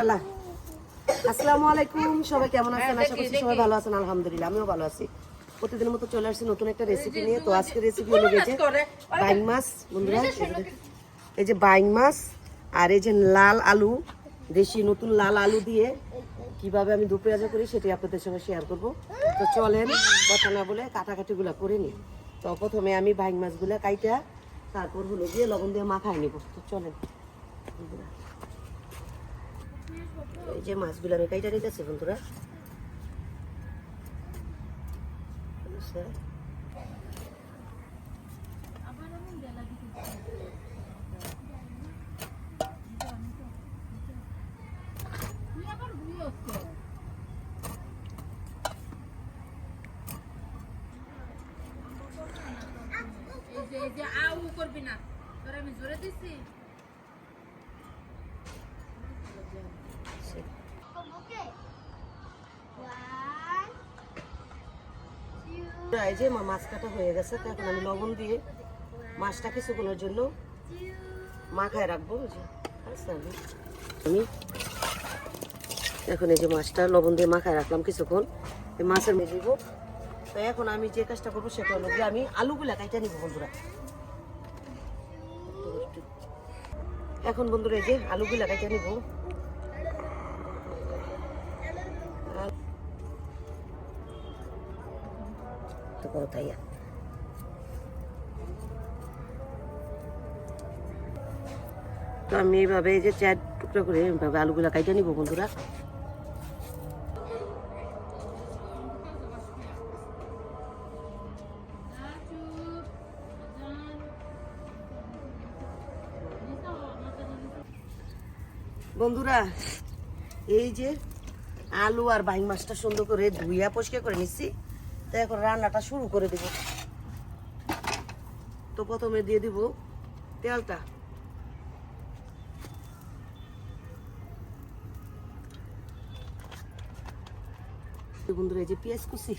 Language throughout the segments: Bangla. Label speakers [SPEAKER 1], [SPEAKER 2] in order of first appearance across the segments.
[SPEAKER 1] আসসালামু আলাইকুম সবাই কেমন আছেন? আশা করছি সবাই ভালো আছেন আলহামদুলিল্লাহ আমিও ভালো আছি। প্রতিদিনের মতো চলে আসছি নতুন একটা রেসিপি নিয়ে। তো আজকের রেসিপি হলো গেছে বাইং মাছ বন্ধুরা এই যে- বাইং মাছ আর এই যে লাল আলু দেশি নতুন লাল আলু দিয়ে কীভাবে আমি দুপুরে করি সেটি আপনাদের সঙ্গে শেয়ার করব। তো চলেন কথা না বলে কাটাকাটিগুলো করে নিই। তো প্রথমে আমি বাইং মাছগুলো কাইটা তারপর হলো গিয়ে লবণ দিয়ে মাখায় নিব। তো চলেন বন্ধুরা। এই যে মাছগুলো আমি কাইটা নিতেছি বন্ধুরা। বুঝছে?
[SPEAKER 2] এই যে আউ আমি জোরে দিছি।
[SPEAKER 1] এই যে মা মাছ কাটা হয়ে গেছে তো এখন আমি লবণ দিয়ে মাছটা কিছুক্ষণের জন্য মাখায় রাখব এই যে, আমি এখন এই যে মাছটা লবণ দিয়ে মাখায় রাখলাম কিছুক্ষণ। এই মাছের মেয়ে দিব। তো এখন আমি যে কাজটা করব সেটা হলো গিয়ে আমি আলুগুলা কাইটা নিব বন্ধুরা। এখন বন্ধুরা এই যে আলুগুলা কাইটা নিব। তাইয়া। তো আমি এইভাবে এই যে চার টুকরা করে এইভাবে আলুগুলা কাইটা নিব বন্ধুরা। বন্ধুরা, এই যে আলু আর বাইং মাছটা সুন্দর করে ধুইয়া পরিষ্কার করে নিচ্ছি। তো এখন রান্নাটা শুরু করে দেব। তো প্রথমে দিয়ে দিব তেলটা। বন্ধুরা, এই যে পেঁয়াজ কুচি।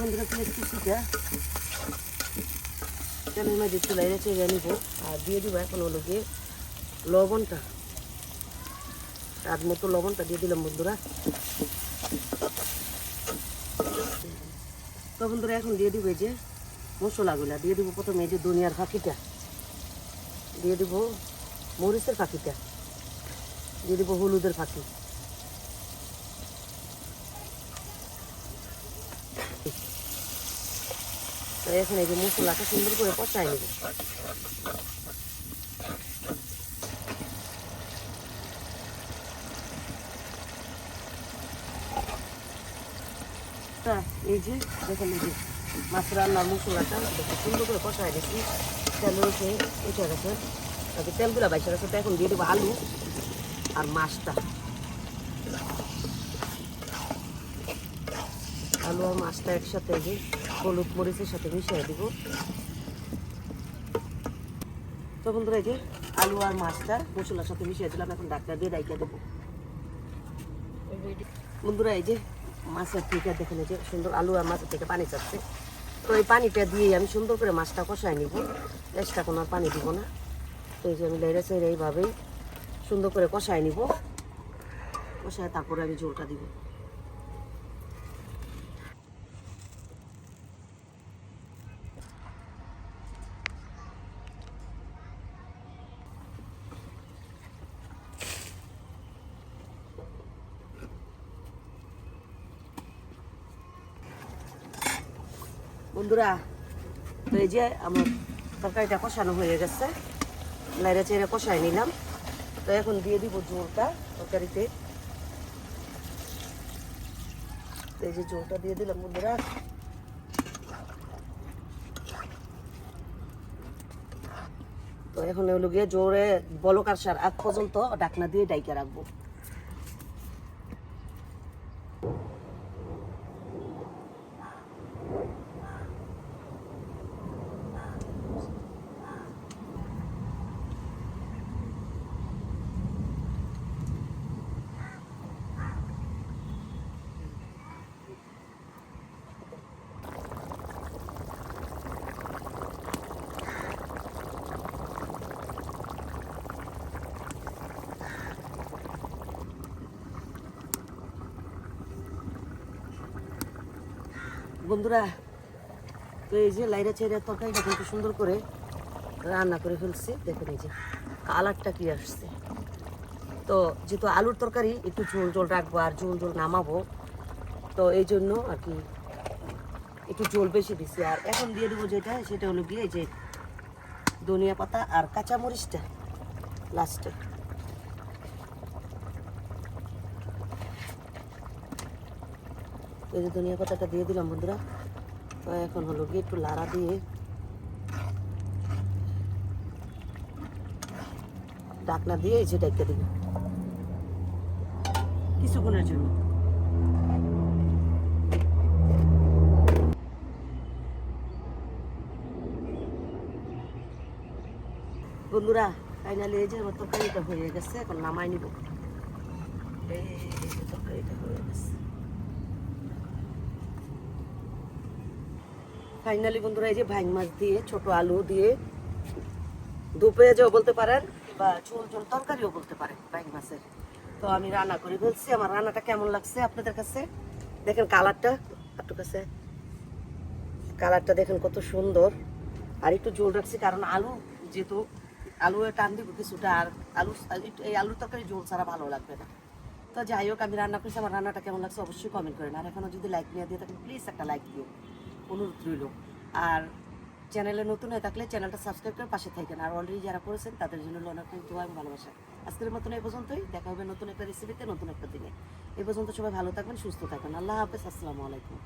[SPEAKER 1] বন্ধুরা, পেঁয়াজ কুচিটা তেলের মাঝে চুলাই রেখে নিব। আর দিয়ে দিব এখন হলো গিয়ে লবণটা। তার মতো লবণটা দিয়ে দিলাম বন্ধুরা। তো বন্ধুরা, এখন দিয়ে দিব এই যে মশলাগুলা। দিয়ে দিব প্রথমে এই যে দুনিয়ার ফাঁকিটা দিয়ে দিব মরিচের ফাঁকিটা দিয়ে দিব হলুদের তো এখন এই যে মশলাটা সুন্দর করে কষাই নেব। তা এই যে, দেখেন এই যে মাছ রান্নার মশলাটা সুন্দর করে কষাই দিচ্ছি তেল রয়েছে উঠে গেছে তাকে তেলগুলো বাইসে গেছে তো এখন দিয়ে দেবো আলু আর মাছটা। আলু আর মাছটা একসাথে যে হলুদ মরিচের সাথে মিশিয়ে দিব। তো বন্ধুরা, এই যে আলু আর মাছটা মশলার সাথে মিশিয়ে দিলাম, এখন ডাক্তার দিয়ে ডাইকা দেবো। বন্ধুরা, এই যে মাছের থেকে দেখে নিয়েছে, সুন্দর আলু আর মাছের থেকে পানি চাচ্ছে। তো এই পানিটা দিয়ে আমি সুন্দর করে মাছটা কষাই নিব। এক্সট্রা কোনো পানি দিব না। তো এই যে আমি লেড়ে চেড়ে এইভাবেই সুন্দর করে কষাই নিব। কষায় তারপরে আমি ঝোলটা দিব। বন্ধুরা, তো এই যে আমার তরকারিটা কষানো হয়ে গেছে। লাইরা চেড়ে কষাই নিলাম। তো এখন দিয়ে দিব জোরটা তরকারিতে। এই যে জোরটা দিয়ে দিলাম বন্ধুরা। তো এখন হলো গিয়ে জোরে বলক সার আগ পর্যন্ত ডাকনা দিয়ে ডাইকে রাখব। বন্ধুরা, তো এই যে লাইরা চেরা তরকারিটা কিন্তু সুন্দর করে রান্না করে ফেলছি। দেখুন এই যে কালারটা কি আসছে। তো যেহেতু আলুর তরকারি, একটু ঝোল ঝোল রাখব আর ঝোল ঝোল নামাবো। তো এই জন্য আর কি একটু ঝোল বেশি দিছি। আর এখন দিয়ে দেবো যেটা, সেটা হলো গিয়ে যে ধনিয়া পাতা আর কাঁচা মরিচটা এই যে ধনিয়া পাতাটা দিয়ে দিলাম বন্ধুরা। তো এখন হলো গিয়ে একটু লাড়া দিয়ে ডাকনা দিয়ে এই যে ডাইকা দিব। কিছুক্ষণের জন্য। বন্ধুরা ফাইনালি এই যে আমার তরকারিটা হয়ে গেছে, এখন নামাই নিব। এই যে তরকারিটা হয়ে গেছে ফাইনালি বন্ধুরা, এই যে ভাইং মাছ দিয়ে, ছোট আলু দিয়ে, দুপেঁয়াজও বলতে পারেন বা ঝোল ঝোল তরকারিও বলতে পারেন ভাইং মাছের। তো আমি রান্না করে ফেলছি। আমার রান্নাটা কেমন লাগছে আপনাদের কাছে? দেখেন কালারটা আপনার কাছে। কালারটা দেখেন কত সুন্দর। আর একটু জোল রাখছি, কারণ আলু যেহেতু, আলু টান দিব কিছুটা, আর আলু এই আলুর তরকারি জোল ছাড়া ভালো লাগবে না। তো যাই হোক, আমি রান্না করছি। আমার রান্নাটা কেমন লাগছে অবশ্যই কমেন্ট করেন। আর এখনও যদি লাইক নিয়ে দিয়ে থাকেন প্লিজ একটা লাইক দিও। অনুরোধ রইল। আর চ্যানেলে নতুন হয়ে থাকলে চ্যানেলটা সাবস্ক্রাইব করে পাশে থাকেন। আর অলরেডি যারা করেছেন, তাদের জন্য অনেক দোয়া এবং ভালোবাসা। আজকের মতন এই পর্যন্তই। দেখা হবে নতুন একটা রেসিপিতে নতুন একটা দিনে। এ পর্যন্ত সবাই ভালো থাকবেন, সুস্থ থাকবেন। আল্লাহ হাফেজ, আসসালামু আলাইকুম।